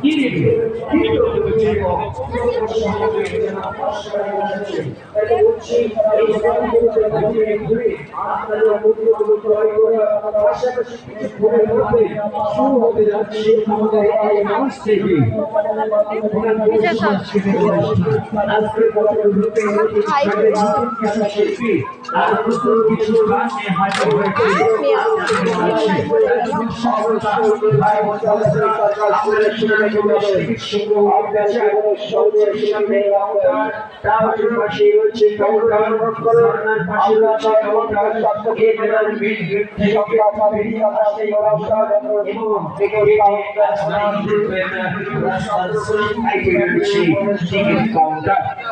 কি নেবে কি করতে হচ্ছে শুরু হতে যাচ্ছে আমাদের এই মঞ্চ থেকে আজকের পটভূমিতে শিক্ষার্থীদের নতুন কিছু শিল্পী আর নতুন কিছু গানে হাজির হয়েছে আপনাদের মাঝে। সফলতা, ভাই বোনেরা, আপনারা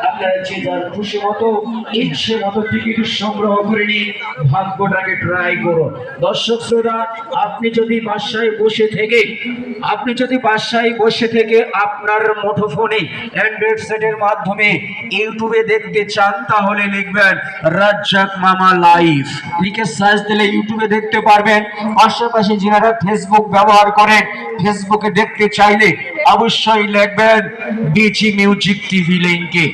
আপনারা যে যার খুশি মতো ইচ্ছে মতো টিকিট সংগ্রহ করে নিন ভাগ্যটাকে ট্রাই করুন দর্শক শ্রোতা আপনি যদি বাসায় বসে থেকে আপনি যদি বাসায় বসে থেকে আপনার মুঠোফোনে অ্যান্ড্রয়েড সেটের মাধ্যমে ইউটিউবে দেখতে চান, তাহলে লিখবেন রাজ্জাক মামা লাইভ লিখে সার্চ দিলে ইউটিউবে দেখতে পারবেন। আশেপাশে যারা ফেসবুক ব্যবহার করেন ফেসবুকে দেখতে চাইলে অবশ্যই লিখবেন বিচি মিউজিক টিভি লিংকে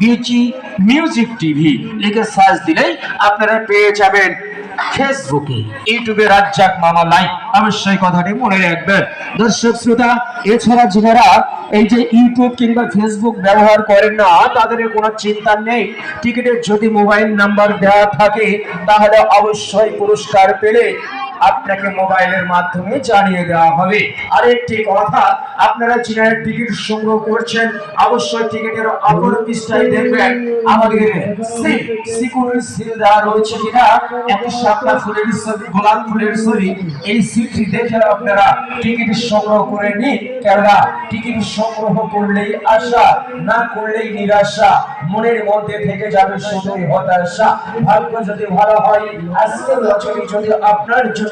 বিচি মিউজিক টিভি। লিখে সার্চ দিলেই আপনারা পেয়ে যাবেন ফেসবুকে, ইউটিউবে রাজ্জাক মামা লাইভ অবশ্যই কথাটি মনে রাখবেন। দর্শক শ্রোতা, এছাড়া যারা এই যে ইউটিউব কিংবা ফেসবুক ব্যবহার করেন না, তাদের কোনো চিন্তা নেই। টিকিটের যদি মোবাইল নাম্বার দেওয়া থাকে, তাহলে অবশ্যই পুরস্কার পেলে আপনাকে মোবাইলের মাধ্যমে জানিয়ে দেওয়া হবে। আরেকটি কথা, আপনারা চীনের টিকিট সংগ্রহ করছেন, অবশ্যই টিকিটের অপর পৃষ্ঠায় দেখবেন, আমাদের সিল দেওয়া রয়েছে কিনা একটি শাপলা ফুলের ছবি, গোলাপ ফুলের ছবি, এই সিলটি দেখে আপনারা টিকিট সংগ্রহ করে নিন, কেননা টিকিট সংগ্রহ করলেই আশা, না করলেই নিরাশা, মনের মধ্যে থেকে যাবে শুধুই হতাশা। ভাগ্য যদি ভালো হয়, আজকের যদি আপনার জন্য